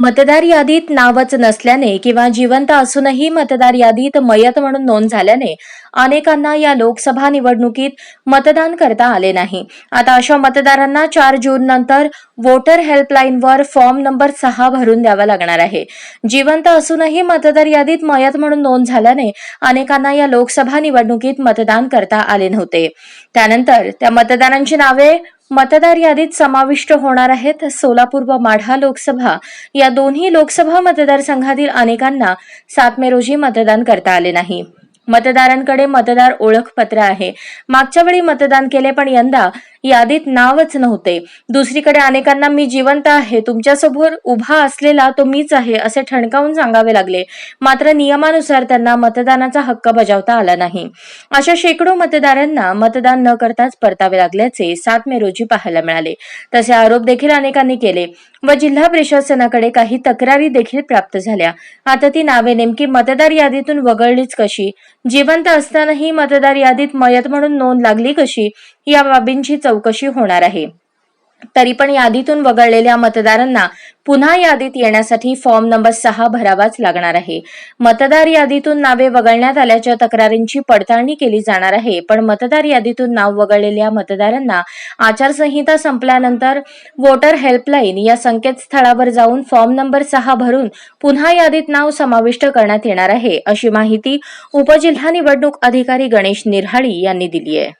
मतदार यादीत नावच नसल्याने किंवा जिवंत असूनही मतदार यादीत मयत म्हणून नोंद झाल्याने अनेकांना या लोकसभा निवडणुकीत मतदान करता आले नाही. आता अशा मतदारांना चार जून नंतर वोटर हेल्पलाईनवर फॉर्म नंबर सहा भरून द्यावा लागणार आहे. जिवंत असूनही मतदार यादीत मयत म्हणून नोंद झाल्याने अनेकांना या लोकसभा निवडणुकीत मतदान करता आले नव्हते. त्यानंतर त्या मतदारांची नावे मतदार यादीत समाविष्ट होणार आहेत सोलापूर व माढा लोकसभा. या दोन्ही लोकसभा मतदारसंघातील अनेकांना सात मे रोजी मतदान करता आले नाही. मतदारांकडे मतदार ओळखपत्र आहे. मागच्या वेळी मतदान केले पण यंदा यादीत नावच नव्हते. दुसरीकडे अनेकांना मी जिवंत आहे तुमच्यासमोर उभा असलेला तो मीच आहे असे ठणकावून सांगावे लागले. मात्र नियमानुसार त्यांना मतदानाचा हक्क बजावता आला नाही. अशा शेकडो मतदारांना मतदान न करताच परतावे लागल्याचे सात मे रोजी पाहायला मिळाले. तसे आरोप देखील अनेकांनी केले व जिल्हा प्रशासनाकडे काही तक्रारी देखील प्राप्त झाल्या. आता ती नावे नेमकी मतदार यादीतून वगळलीच कशी? जिवंत असतानाही मतदार यादीत मयत म्हणून नोंद लागली कशी? या बाबींची चौकशी होणार आहे. तरी पण यादीतून वगळलेल्या मतदारांना पुन्हा यादीत येण्यासाठी फॉर्म नंबर सहा भरावाच लागणार आहे. मतदार यादीतून नावे वगळण्यात आल्याच्या तक्रारींची पडताळणी केली जाणार आहे. पण मतदार यादीतून नाव वगळलेल्या मतदारांना आचारसंहिता संपल्यानंतर वोटर हेल्पलाईन या संकेतस्थळावर जाऊन फॉर्म नंबर सहा भरून पुन्हा यादीत नाव समाविष्ट करण्यात येणार आहे अशी माहिती उपजिल्हा निवडणूक अधिकारी गणेश निरहाळी यांनी दिली आहे.